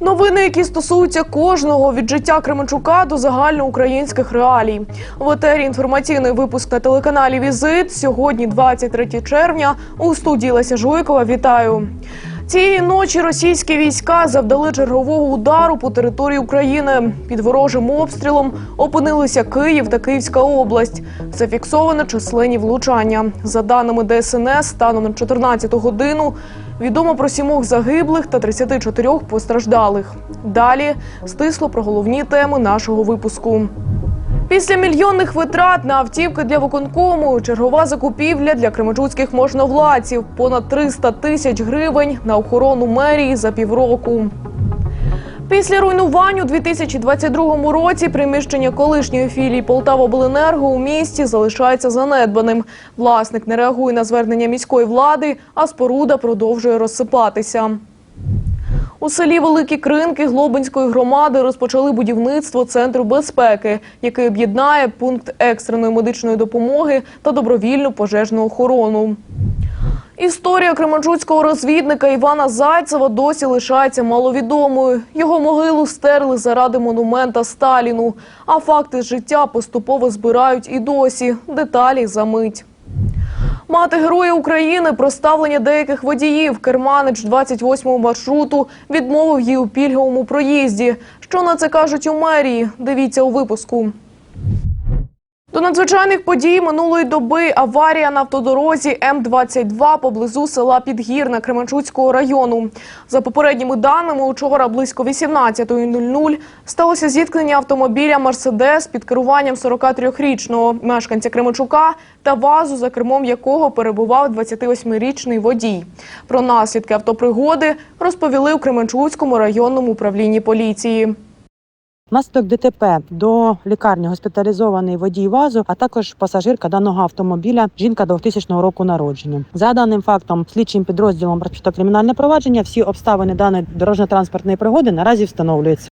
Новини, які стосуються кожного від життя Кременчука до загальноукраїнських реалій. В етері інформаційний випуск на телеканалі Візит. Сьогодні, 23 червня, у студії Леся Жуйкова. Вітаю. Цієї ночі російські війська завдали чергового удару по території України. Під ворожим обстрілом опинилися Київ та Київська область. Зафіксовано численні влучання. За даними ДСНС, станом на 14 годину відомо про сімох загиблих та 34 постраждалих. Далі стисло про головні теми нашого випуску. Після мільйонних витрат на автівки для виконкому чергова закупівля для кременчуцьких можновладців понад 300 тисяч гривень на охорону мерії за півроку. Після руйнувань у 2022 році приміщення колишньої філії Полтавобленерго у місті залишається занедбаним. Власник не реагує на звернення міської влади, а споруда продовжує розсипатися. У селі Великі Кринки Глобинської громади розпочали будівництво центру безпеки, який об'єднає пункт екстреної медичної допомоги та добровільну пожежну охорону. Історія кременчуцького розвідника Івана Зайцева досі лишається маловідомою. Його могилу стерли заради монумента Сталіну. А факти життя поступово збирають і досі. Деталі за мить. Мати Героя України про ставлення деяких водіїв керманич 28-го маршруту відмовив їй у пільговому проїзді. Що на це кажуть у мерії? Дивіться у випуску. До надзвичайних подій минулої доби аварія на автодорозі М-22 поблизу села Підгірне Кременчуцького району. За попередніми даними, учора близько 18.00 сталося зіткнення автомобіля «Мерседес» під керуванням 43-річного мешканця Кременчука та вазу, за кермом якого перебував 28-річний водій. Про наслідки автопригоди розповіли у Кременчуцькому районному управлінні поліції. Внаслідок ДТП до лікарні госпіталізований водій ВАЗу, а також пасажирка даного автомобіля, жінка 2000 року народження. За даним фактом, слідчим підрозділом розпочато кримінальне провадження. Всі обставини даної дорожньо-транспортної пригоди наразі встановлюються.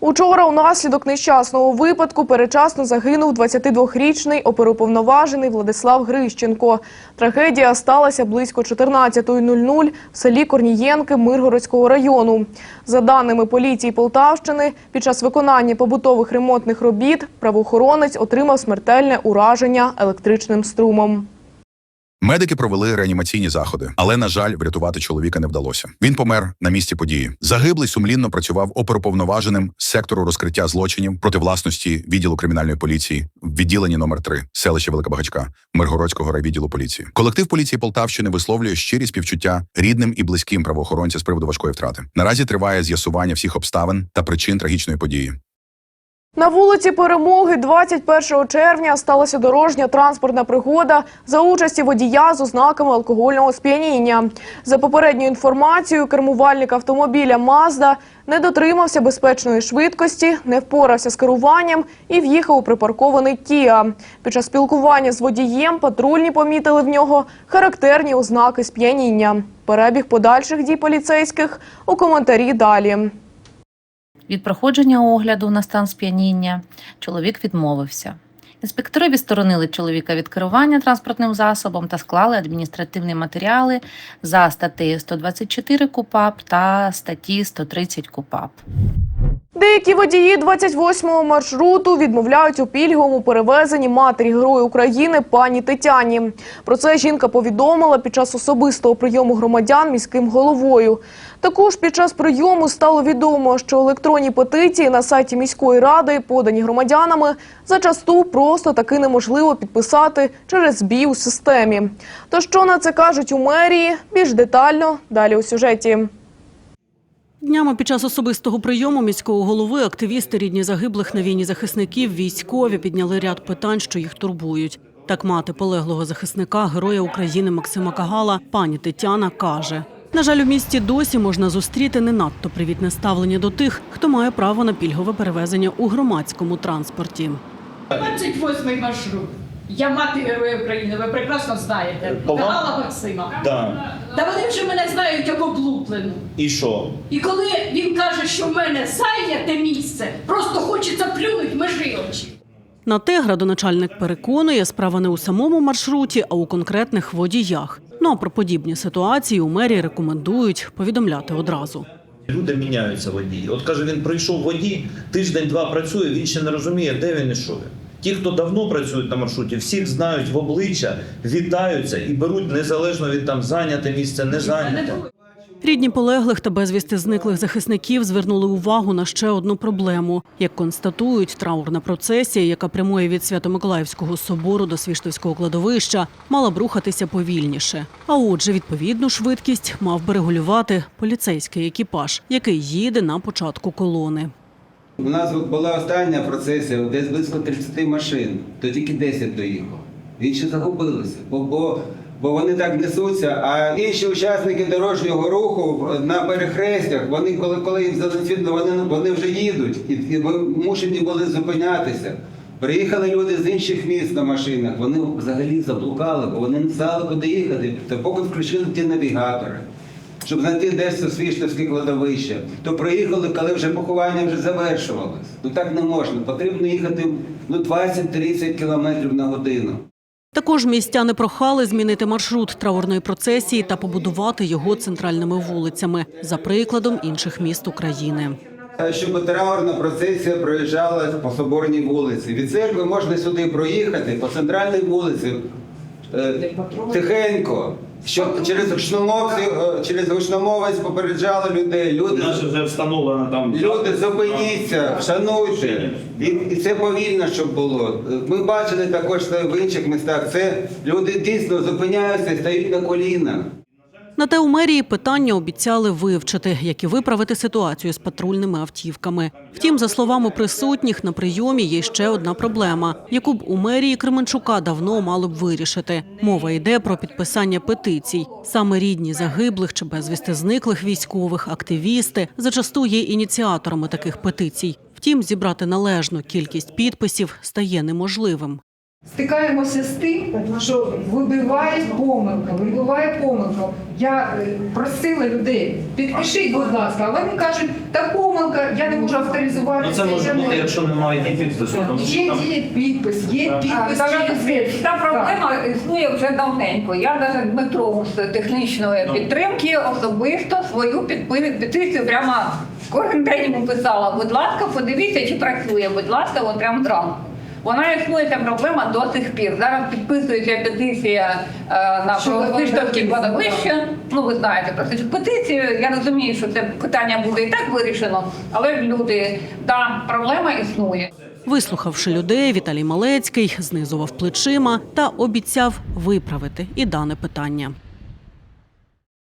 Учора унаслідок нещасного випадку перечасно загинув 22-річний оперуповноважений Владислав Грищенко. Трагедія сталася близько 14.00 в селі Корнієнки Миргородського району. За даними поліції Полтавщини, під час виконання побутових ремонтних робіт правоохоронець отримав смертельне ураження електричним струмом. Медики провели реанімаційні заходи, але на жаль, врятувати чоловіка не вдалося. Він помер на місці події. Загиблий сумлінно працював оперуповноваженим сектору розкриття злочинів проти власності відділу кримінальної поліції в відділенні номер 3 селище Велика Багачка Миргородського райвідділу поліції. Колектив поліції Полтавщини висловлює щирі співчуття рідним і близьким правоохоронця з приводу важкої втрати. Наразі триває з'ясування всіх обставин та причин трагічної події. На вулиці Перемоги 21 червня сталася дорожня транспортна пригода за участі водія з ознаками алкогольного сп'яніння. За попередньою інформацією, кермувальник автомобіля Мазда не дотримався безпечної швидкості, не впорався з керуванням і в'їхав у припаркований Кіа. Під час спілкування з водієм патрульні помітили в нього характерні ознаки сп'яніння. Перебіг подальших дій поліцейських у коментарі далі. Від проходження огляду на стан сп'яніння чоловік відмовився. Інспектори відсторонили чоловіка від керування транспортним засобом та склали адміністративні матеріали за статтею 124 КУПАП та статті 130 КУПАП. Деякі водії 28-го маршруту відмовляють у пільговому перевезенні матері Героя України пані Тетяні. Про це жінка повідомила під час особистого прийому громадян міським головою. Також під час прийому стало відомо, що електронні петиції на сайті міської ради, подані громадянами, зачасту просто таки неможливо підписати через збій у системі. То що на це кажуть у мерії? Більш детально далі у сюжеті. Днями під час особистого прийому міського голови активісти рідні загиблих на війні захисників військові підняли ряд питань, що їх турбують. Так мати полеглого захисника, героя України Максима Кагала, пані Тетяна каже: на жаль, у місті досі можна зустріти не надто привітне ставлення до тих, хто має право на пільгове перевезення у громадському транспорті. 28 маршрут. Я мати Героя України, ви прекрасно знаєте. По вам? Максима. Да. Та вони вже мене знають як облуплену. І що? І коли він каже, що в мене зайняте місце, просто хочеться плюнуть межі очі. На те градоначальник переконує, справа не у самому маршруті, а у конкретних водіях. Ну а про подібні ситуації у мерії рекомендують повідомляти одразу. Люди міняються водії. От каже, він прийшов водій, тиждень-два працює, він ще не розуміє, де він і що він. Ті, хто давно працюють на маршруті, всіх знають в обличчя, вітаються і беруть незалежно від там зайняте місце, не зайняте. Рідні полеглих та безвісти зниклих захисників звернули увагу на ще одну проблему. Як констатують, траурна процесія, яка прямує від Свято-Миколаївського собору до Свіштовського кладовища, мала б рухатися повільніше. А отже, відповідну швидкість мав би регулювати поліцейський екіпаж, який їде на початку колони. У нас була остання процесія, десь близько 30 машин, то тільки 10 доїхав. Інші загубилися, бо, бо, бо вони так несуться. А інші учасники дорожнього руху на перехрестях, вони коли, коли їм зададуть вони, вони вже їдуть і, і вимушені були зупинятися. Приїхали люди з інших міст на машинах, вони взагалі заблукали, бо вони не знали, куди їхати. То поки включили ті навігатори щоб знайти десь це кладовище, то приїхали, коли вже поховання вже завершувалось. Ну так не можна. Потрібно їхати ну 20-30 кілометрів на годину. Також містяни прохали змінити маршрут траурної процесії та побудувати його центральними вулицями за прикладом інших міст України. Щоб траурна процесія проїжджала по соборній вулиці. Від церкви можна сюди проїхати по центральній вулиці е, тихенько. Щоб через гучномовці, е, через гучномовець попереджали людей. Люди Наше вже встановлено там. Люди, зупиніться, шануйте. І, і це повільно, щоб було. Ми бачили також це в інших містах. Це люди дійсно зупиняються і стають на колінах. На те у мерії питання обіцяли вивчити, як і виправити ситуацію з патрульними автівками. Втім, за словами присутніх, на прийомі є ще одна проблема, яку б у мерії Кременчука давно мали б вирішити. Мова йде про підписання петицій. Саме рідні загиблих чи безвісти зниклих військових, активісти зачасту є ініціаторами таких петицій. Втім, зібрати належну кількість підписів стає неможливим. Стикаємося з тим, що вибиває помилка, вибиває помилка. Я е, просила людей, підпишіть, будь ласка, а вони кажуть, та помилка, я не можу авторизувати. Ну це може бути, якщо немає підпису. тому що Є, там- є підпис, є підпис. Та, через- Та проблема існує вже давненько. Я навіть Дмитру з технічної підтримки особисто свою підпи- петицію прямо кожен день йому писала. Будь ласка, подивіться, чи працює. Будь ласка, от прямо зранку. Вона існує ця проблема до сих пір. Зараз підписується петиція е, на Що ви Виштовські вам кладовище. Ну ви знаєте про цю петицію. Я розумію, що це питання буде і так вирішено, але люди, та проблема існує. Вислухавши людей, Віталій Малецький знизував плечима та обіцяв виправити і дане питання.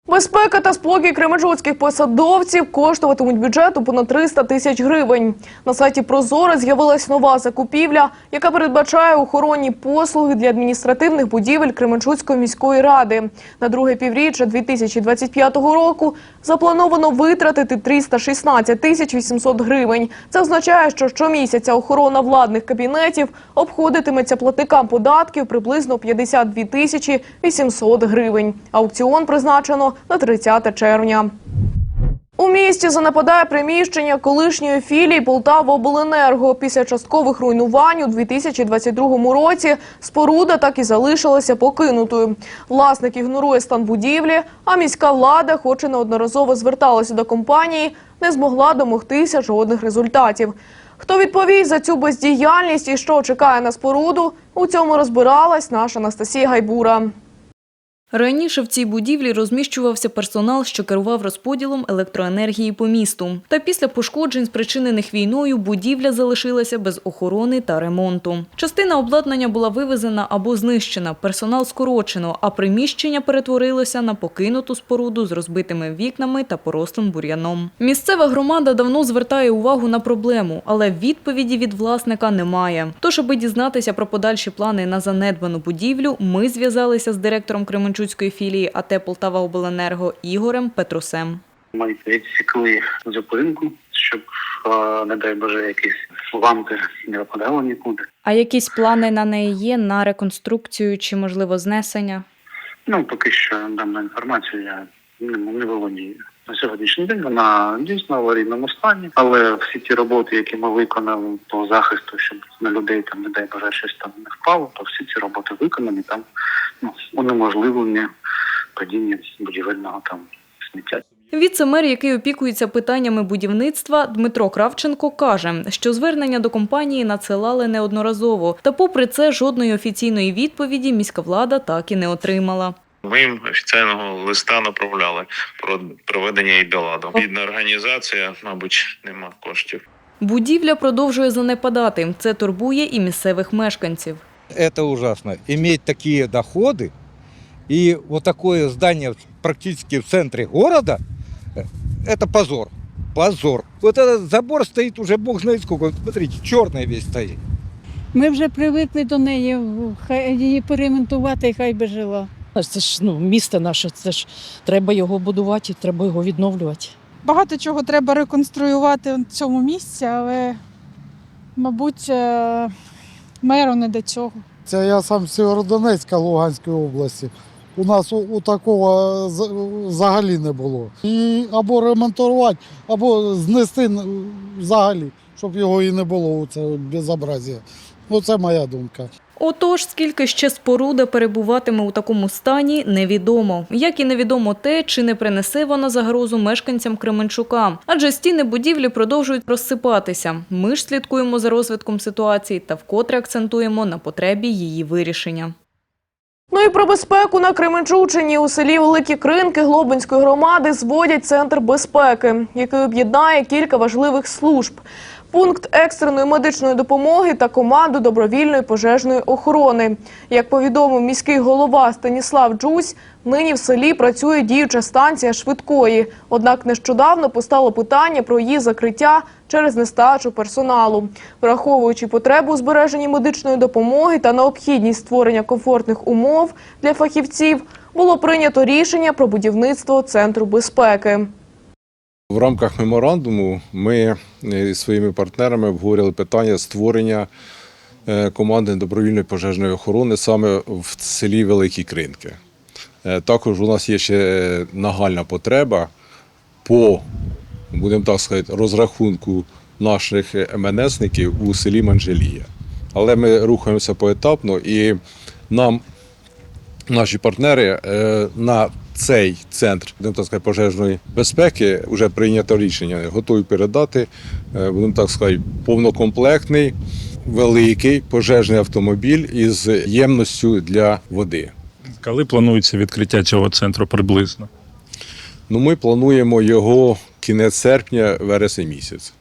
Безпека та спокій кременчуцьких посадовців коштуватимуть бюджету понад 300 тисяч гривень. На сайті Прозоро з'явилась нова закупівля, яка передбачає охоронні послуги для адміністративних будівель Кременчуцької міської ради. На друге півріччя 2025 року заплановано витратити 316 тисяч 800 гривень. Це означає, що щомісяця охорона владних кабінетів обходитиметься платникам податків приблизно 52 тисячі 800 гривень. Аукціон призначено на 30 червня. У місті занепадає приміщення колишньої філії Полтавобленерго. Після часткових руйнувань у 2022 році споруда так і залишилася покинутою. Власник ігнорує стан будівлі, а міська влада, хоч і неодноразово зверталася до компанії, не змогла домогтися жодних результатів. Хто відповість за цю бездіяльність і що чекає на споруду, у цьому розбиралась наша Анастасія Гайбура. Раніше в цій будівлі розміщувався персонал, що керував розподілом електроенергії по місту. Та після пошкоджень, спричинених війною, будівля залишилася без охорони та ремонту. Частина обладнання була вивезена або знищена, персонал скорочено, а приміщення перетворилося на покинуту споруду з розбитими вікнами та порослим бур'яном. Місцева громада давно звертає увагу на проблему, але відповіді від власника немає. Тож, аби дізнатися про подальші плани на занедбану будівлю, ми зв'язалися з директором Кременчуцької філії АТ Полтава Обленерго Ігорем Петрусем. Ми відсікли зупинку, щоб не дай Боже, якісь лампи не випадало нікуди. А якісь плани на неї є на реконструкцію чи, можливо, знесення? Ну, поки що дану інформацію я не, не володію. На сьогоднішній день вона дійсно в аварійному стані, але всі ті роботи, які ми виконали по захисту, щоб на людей там, не дай Боже, щось там не впало, то всі ці роботи виконані там ну, унеможливлення падіння будівельного там сміття. Віце-мер, який опікується питаннями будівництва, Дмитро Кравченко каже, що звернення до компанії надсилали неодноразово. Та попри це жодної офіційної відповіді міська влада так і не отримала. Ми їм офіційного листа направляли про проведення її до ладу. Бідна організація, мабуть, нема коштів. Будівля продовжує занепадати. Це турбує і місцевих мешканців. Это ужасно. Иметь такие доходы и вот такое здание практически в центре города, э, это позор. Позор. Вот этот забор стоит уже бог знает сколько. Вот Смотрите, черный весь стоит. Ми вже привикли до неї, хай її перемонтувати, і хай би жила. Це ж ну, місто наше, це ж треба його будувати, треба його відновлювати. Багато чого треба реконструювати в цьому місці, але, мабуть, е, меру не до цього. Це я сам з Сєвєродонецька Луганської області. У нас у, у такого взагалі не було. І або ремонтувати, або знести взагалі, щоб його і не було це безобразія. Оце моя думка. Отож, скільки ще споруда перебуватиме у такому стані, невідомо. Як і невідомо те, чи не принесе вона загрозу мешканцям Кременчука. Адже стіни будівлі продовжують розсипатися. Ми ж слідкуємо за розвитком ситуації та вкотре акцентуємо на потребі її вирішення. Ну і про безпеку на Кременчучині у селі Великі Кринки Глобинської громади зводять центр безпеки, який об'єднає кілька важливих служб. Пункт екстреної медичної допомоги та команду добровільної пожежної охорони. Як повідомив міський голова Станіслав Джусь, нині в селі працює діюча станція швидкої. Однак нещодавно постало питання про її закриття через нестачу персоналу. Враховуючи потребу у збереженні медичної допомоги та необхідність створення комфортних умов для фахівців, було прийнято рішення про будівництво центру безпеки. В рамках меморандуму ми е, зі своїми партнерами обговорювали питання створення е, команди добровільної пожежної охорони саме в селі Великі Кринки. Е, Також у нас є ще нагальна потреба по, будемо так сказати, розрахунку наших МНСників у селі Манжелія. Але ми рухаємося поетапно і нам наші партнери на цей центр будемо так сказати, пожежної безпеки вже прийнято рішення. Готові передати, е, будемо так сказати, повнокомплектний великий пожежний автомобіль із ємністю для води. Коли планується відкриття цього центру приблизно? Ну, ми плануємо його кінець серпня, вересень місяць.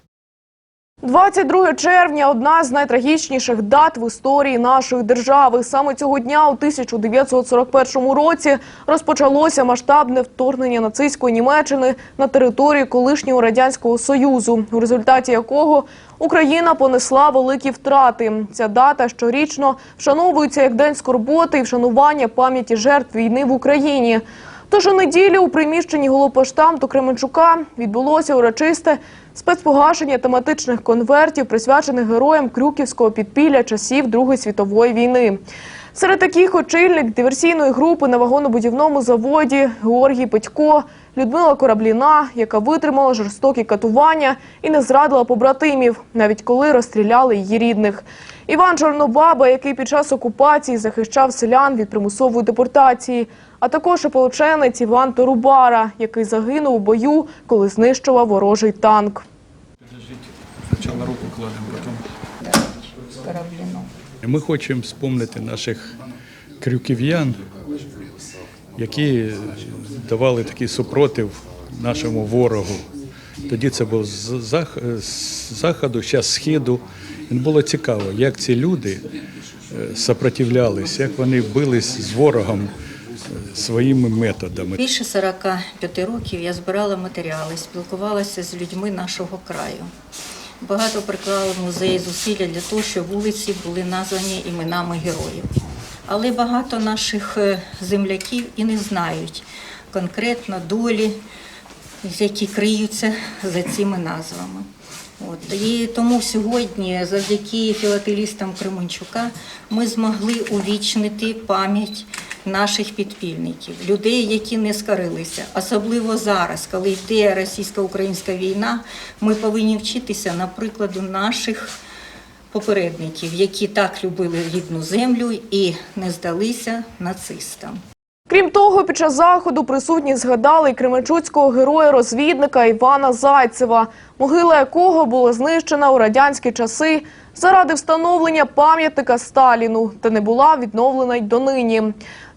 22 червня одна з найтрагічніших дат в історії нашої держави. Саме цього дня, у 1941 році, розпочалося масштабне вторгнення нацистської Німеччини на територію колишнього радянського союзу, у результаті якого Україна понесла великі втрати. Ця дата щорічно вшановується як день скорботи і вшанування пам'яті жертв війни в Україні. Тож у неділю у приміщенні Голопоштамту Кременчука відбулося урочисте спецпогашення тематичних конвертів, присвячених героям Крюківського підпілля часів Другої світової війни. Серед таких очільник диверсійної групи на вагонобудівному заводі Георгій Петько, Людмила Корабліна, яка витримала жорстокі катування і не зрадила побратимів, навіть коли розстріляли її рідних. Іван Чорнобаба, який під час окупації захищав селян від примусової депортації, а також ополченець Іван Торубара, який загинув у бою, коли знищував ворожий танк. Спочатку руку кладемо, потім. Ми хочемо спомнити наших крюків'ян, які давали такий супротив нашому ворогу. Тоді це був з зах- з заходу, зараз східу. І було цікаво, як ці люди е, сопротивлялись, як вони бились з ворогом е, своїми методами. Більше 45 років я збирала матеріали, спілкувалася з людьми нашого краю. Багато приклали музеї зусилля для того, щоб вулиці були названі іменами героїв. Але багато наших е, земляків і не знають конкретно долі, які криються за цими назвами. От і тому сьогодні, завдяки філателістам Кременчука, ми змогли увічнити пам'ять наших підпільників, людей, які не скарилися. Особливо зараз, коли йде російсько-українська війна, ми повинні вчитися на прикладу наших попередників, які так любили рідну землю і не здалися нацистам. Крім того, під час заходу присутні згадали й кременчуцького героя-розвідника Івана Зайцева, могила якого була знищена у радянські часи заради встановлення пам'ятника Сталіну та не була відновлена й донині.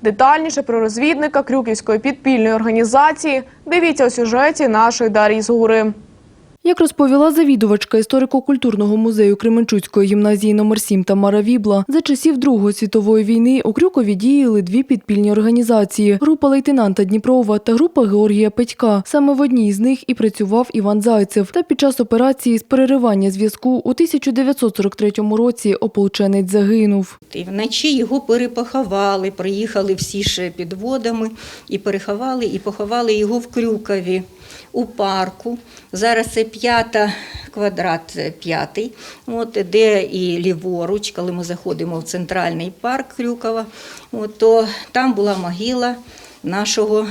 Детальніше про розвідника Крюківської підпільної організації дивіться у сюжеті нашої Дар'ї Згури. Як розповіла завідувачка історико-культурного музею Кременчуцької гімназії номер 7 Тамара Вібла, за часів Другої світової війни у Крюкові діяли дві підпільні організації – група лейтенанта Дніпрова та група Георгія Петька. Саме в одній з них і працював Іван Зайцев. Та під час операції з переривання зв'язку у 1943 році ополченець загинув. І вночі його перепоховали, приїхали всі ще підводами і переховали, і поховали його в Крюкові у парку. Зараз це п'ята квадрат п'ятий, от, де і ліворуч, коли ми заходимо в центральний парк Крюкова, от, то там була могила нашого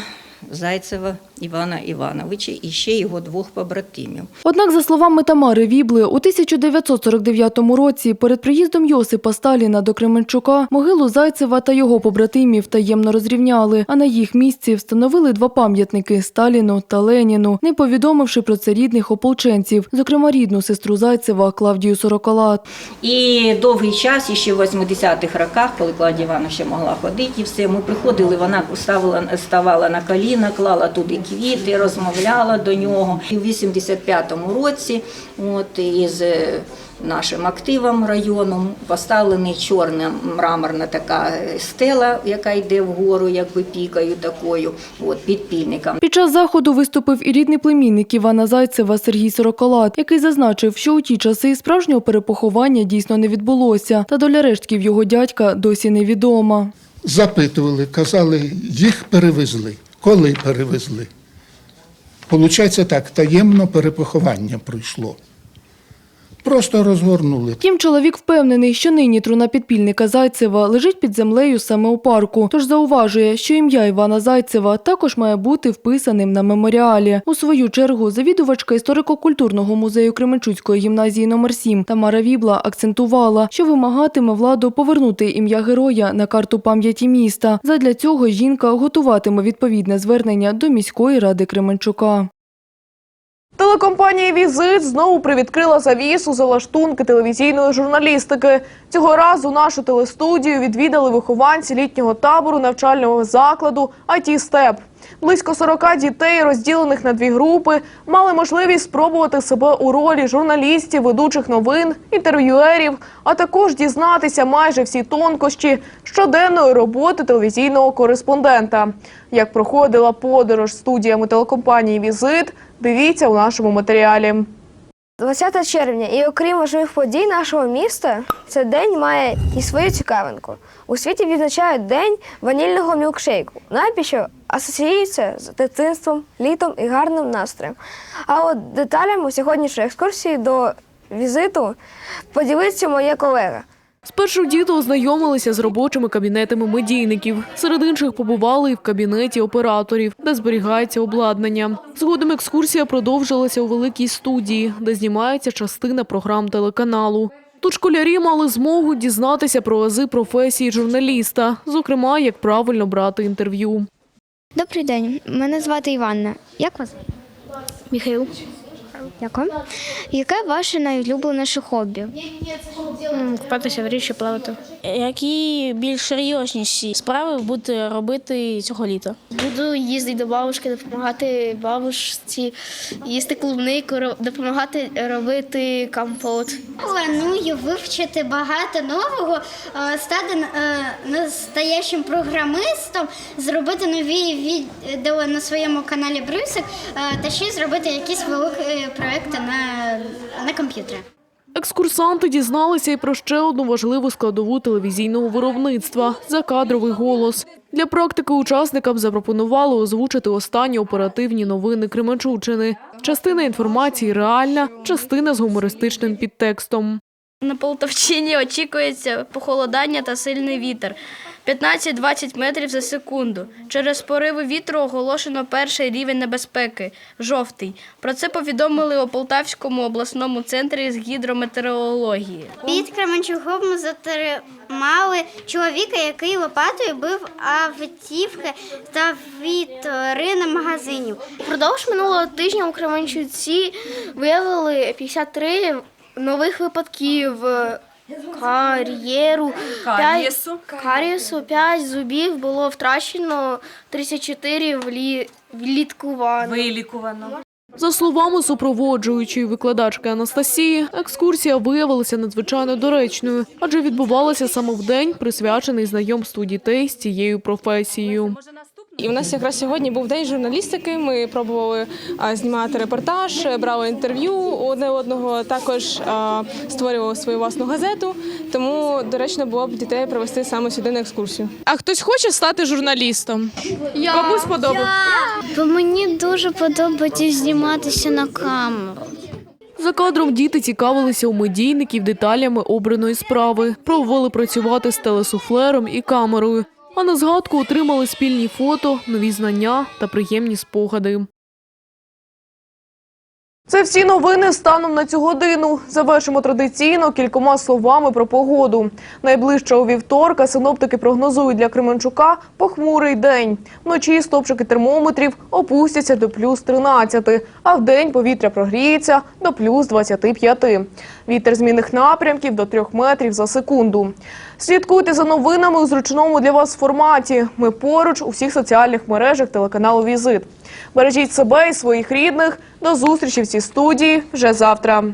Зайцева Івана Івановича і ще його двох побратимів. Однак, за словами Тамари Вібли, у 1949 році перед приїздом Йосипа Сталіна до Кременчука могилу Зайцева та його побратимів таємно розрівняли, а на їх місці встановили два пам'ятники Сталіну та Леніну, не повідомивши про це рідних ополченців, зокрема рідну сестру Зайцева Клавдію Сороколат. І довгий час, і ще в 80-х роках, коли Клавдія Івановна ще могла ходити, і все, ми приходили, вона ставила, ставала на коліна, клала туди квіти, розмовляла до нього. І в 85-му році, от із е, нашим активом районом, поставлений чорна мраморна така стела, яка йде вгору, якби пікою такою, от підпільникам. Під час заходу виступив і рідний племінник Івана Зайцева Сергій Сороколат, який зазначив, що у ті часи справжнього перепоховання дійсно не відбулося, та доля рештків його дядька досі невідома. Запитували, казали, їх перевезли. Коли перевезли? Получається так, таємно перепоховання пройшло. Просто розгорнули. Втім, чоловік впевнений, що нині труна підпільника Зайцева лежить під землею саме у парку. Тож зауважує, що ім'я Івана Зайцева також має бути вписаним на меморіалі. У свою чергу завідувачка історико-культурного музею Кременчуцької гімназії номер 7 Тамара Вібла акцентувала, що вимагатиме владу повернути ім'я героя на карту пам'яті міста. Задля цього жінка готуватиме відповідне звернення до міської ради Кременчука. Телекомпанія Візит знову привідкрила завісу залаштунки телевізійної журналістики. Цього разу нашу телестудію відвідали вихованці літнього табору навчального закладу «АТ Степ». Близько 40 дітей, розділених на дві групи, мали можливість спробувати себе у ролі журналістів, ведучих новин, інтерв'юерів, а також дізнатися майже всі тонкощі щоденної роботи телевізійного кореспондента. Як проходила подорож студіями телекомпанії Візит, дивіться у нашому матеріалі. 20 червня, і окрім важливих подій нашого міста, цей день має і свою цікавинку. У світі відзначають день ванільного мілкшейку. Напій, асоціюється з дитинством, літом і гарним настроєм. А от деталями сьогоднішньої екскурсії до візиту поділиться моя колега. Спершу діти ознайомилися з робочими кабінетами медійників. Серед інших побували і в кабінеті операторів, де зберігається обладнання. Згодом екскурсія продовжилася у великій студії, де знімається частина програм телеканалу. Тут школярі мали змогу дізнатися про ази професії журналіста, зокрема, як правильно брати інтерв'ю. Добрий день, мене звати Іванна. Як вас? Михаил. Дякую. Яке ваше найулюбленіше хобі? Купатися в річці плавати. Які більш серйозніші справи будете робити цього літа? Буду їздити до бабушки, допомагати бабушці, їсти клубнику, допомагати робити компот. Планую вивчити багато нового, стати е, настоящим програмистом, зробити нові відео на своєму каналі Брюсик е, та ще зробити якісь великі проекти на, на комп'ютері. Екскурсанти дізналися і про ще одну важливу складову телевізійного виробництва закадровий голос. Для практики учасникам запропонували озвучити останні оперативні новини Кременчуччини. Частина інформації реальна, частина з гумористичним підтекстом. На Полтавщині очікується похолодання та сильний вітер 15-20 метрів за секунду. Через пориви вітру оголошено перший рівень небезпеки жовтий. Про це повідомили у Полтавському обласному центрі з гідрометеорології. Під Кременчугом затримали чоловіка, який лопатою бив автівки та вітрини магазинів. Впродовж минулого тижня у Кременчуці виявили 53 нових випадків кар'єру. Карієсу. Карієсу 5 зубів було втрачено, 34 влі... вліткувано. Вилікувано. За словами супроводжуючої викладачки Анастасії, екскурсія виявилася надзвичайно доречною, адже відбувалася саме в день, присвячений знайомству дітей з цією професією. І у нас якраз сьогодні був день журналістики. Ми пробували а, знімати репортаж, брали інтерв'ю одне одного. Також а, створювали свою власну газету. Тому доречно було б дітей привезти саме сюди на екскурсію. А хтось хоче стати журналістом? Комусь подобається? Бо мені дуже подобається зніматися на камеру. За кадром діти цікавилися у медійників деталями обраної справи, пробували працювати з телесуфлером і камерою. А на згадку отримали спільні фото, нові знання та приємні спогади. Це всі новини станом на цю годину. Завершимо традиційно кількома словами про погоду. Найближчого вівторка синоптики прогнозують для Кременчука похмурий день. Вночі стопчики термометрів опустяться до плюс 13, а вдень повітря прогріється до плюс 25. Вітер змінних напрямків до 3 метрів за секунду. Слідкуйте за новинами у зручному для вас форматі. Ми поруч у всіх соціальних мережах телеканалу Візит. Бережіть себе і своїх рідних. До зустрічі в цій студії вже завтра.